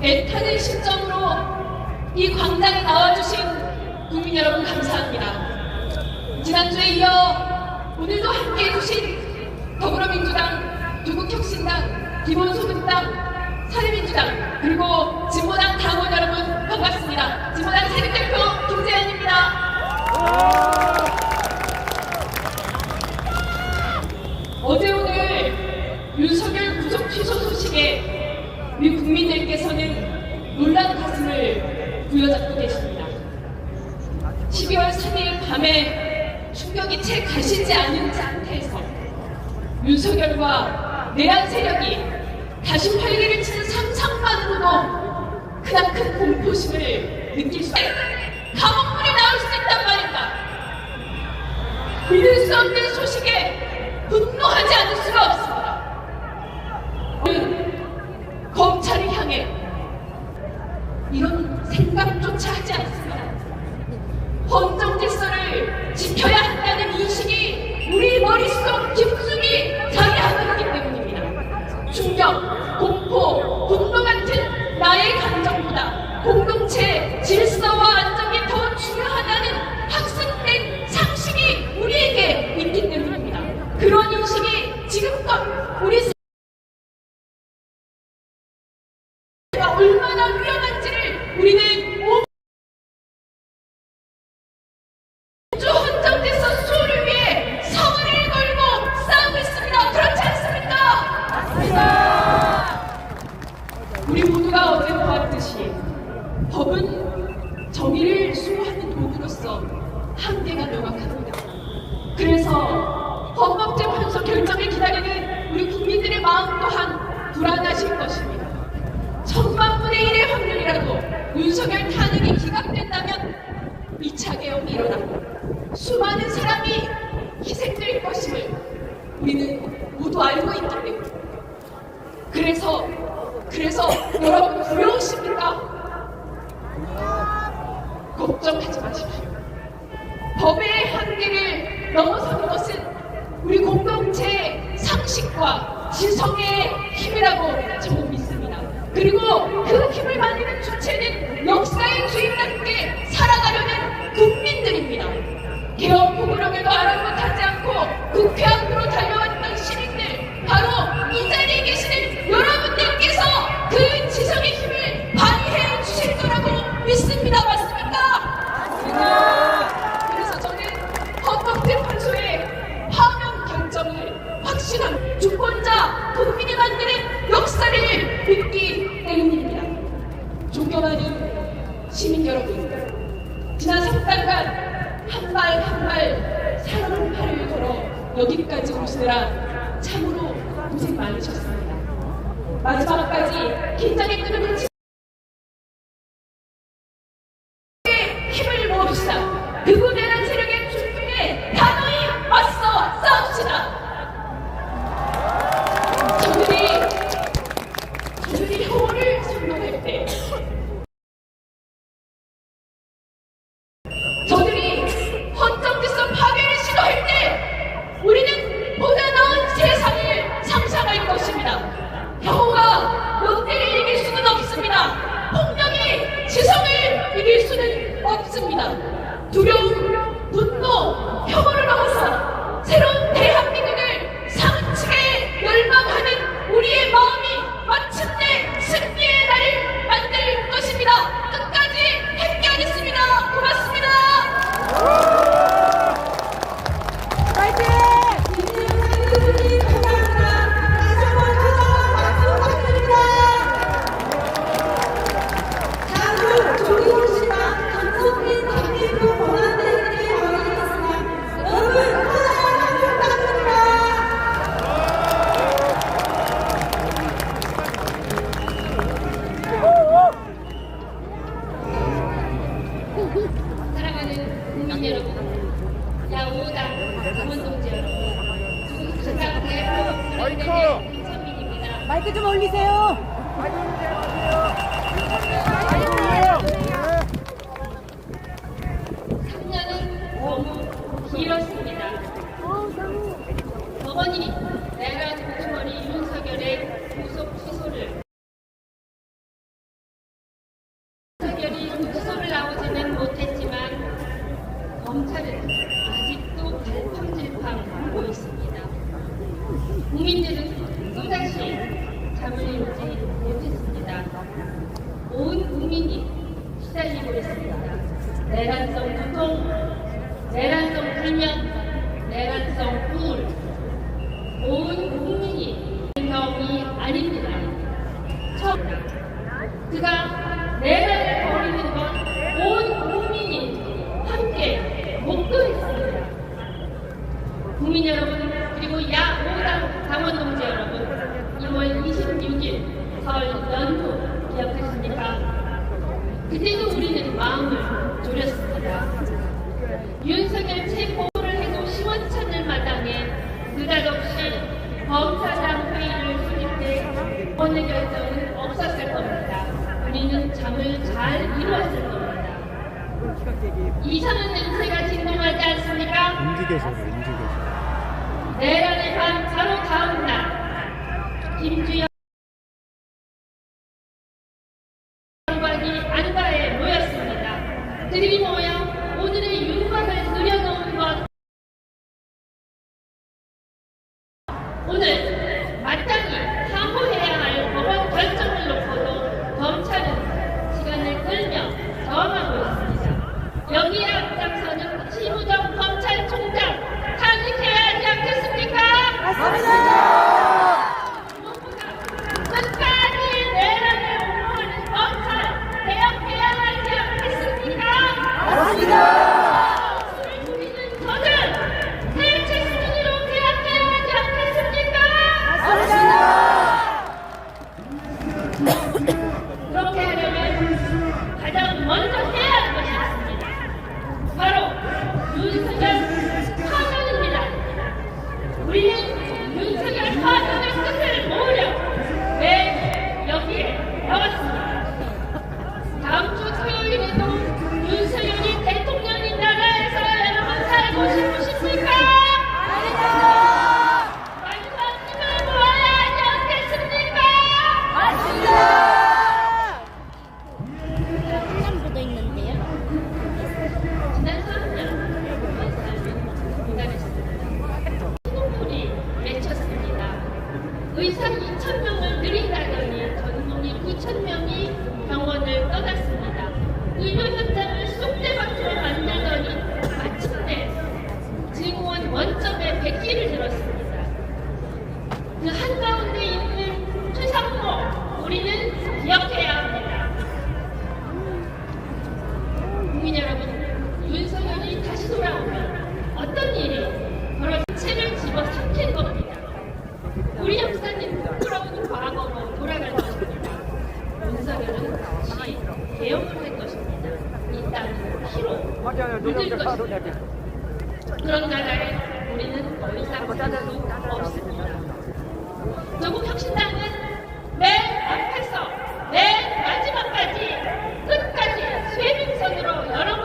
애타는 심정으로 이 광장에 나와주신 국민 여러분 감사합니다. 지난주에 이어 오늘도 함께 해 주신 더불어민주당, 조국혁신당, 기본소득당, 사회민주당, 그리고 진보당 당원 12월 3일 밤에 충격이 채 가시지 않은 상태에서 윤석열과 내란 세력이 다시 활기를 치는 상상만으로도 크나큰 공포심을 느낄 수 감옥문이 나올 수 있단 말입니다. 믿을 수 없는 소식에 분노하지 않을 수가 없습니다. 검찰을 향해 이런 생각조차 하지 않습니다. 헌정 질서를 지켜야 한다는 인식이 우리 머릿속 깊숙이 자리하고 있기 때문입니다. 충격, 공포, 분노 같은 나의 감정보다 공동체 질서와 안정이 더 중요하다는 학습된 상식이 우리에게 있기 때문입니다. 그런 인식이 지금껏 우리 사회가 얼마나 위험한지를 우리는 주 헌정돼서 수호를 위해 성을 걸고 싸우고 있습니다. 그렇지 않습니까? 우리 모두가 어제 보았듯이 법은 정의를 수호하는 도구로서 한계가 명확합니다. 그래서 헌법재판소 결정을 기다리는 우리 국민들의 마음 또한 불안하실 것입니다. 천만 분의 일의 확률이라도 윤석열 탄핵이 기각된다면 2차 개혁이 일어나고 수많은 사람이 희생될 것임을 우리는 모두 알고 있기 때문에 그래서 그래서 여러분 두려우십니까? 걱정하지 마십시오. 법의 한계를 넘어서는 것은 우리 공동체의 상식과 지성의 힘이라고 저는 믿습니다. 그리고 그 힘을 만드는 주체는 역사의 주인답게 살아가려는 국민들입니다. 개혁 포부령에도 아랑곳하지 않고 국회 앞 믿기 때문입니다. 존경하는 시민 여러분, 지난 석 달간 한 발 한 발 사랑의 팔을 걸어 여기까지 오시느라 참으로 고생 많으셨습니다. 마지막까지 긴장의 끈을 놓지 없습니다. 두려움, 여러분 그리고 야 5당 당원 동지 여러분 2월 26일 설 연휴 기억하십니까? 그때도 우리는 마음을 졸였습니다. 윤석열 체포를 해도 시원찮을 마당에 느닷없이 검사장 회의를 수립해 오늘 결정은 없었을 겁니다. 우리는 잠을 잘 이루었을 겁니다. 이상한 냄새가 진동하지 않습니까? 움직여서 움직여서. 내란의 밤 바로 다음 날 김주영 안가에 모였습니다. 모여 국민 여러분, 윤석열이 다시 돌아오면 어떤 일이 바로 채를 집어 삼킬 겁니다. 우리 역사는 부끄러운 과거로 돌아갈 것입니다. 윤석열은 다시 개혁을 할 것입니다. 이 땅은 피로 묻을 것입니다. 그런 나라에 우리는 더 이상 살수 없습니다. 조국 혁신당은 맨 앞에서 맨 마지막까지 수행선으로 여러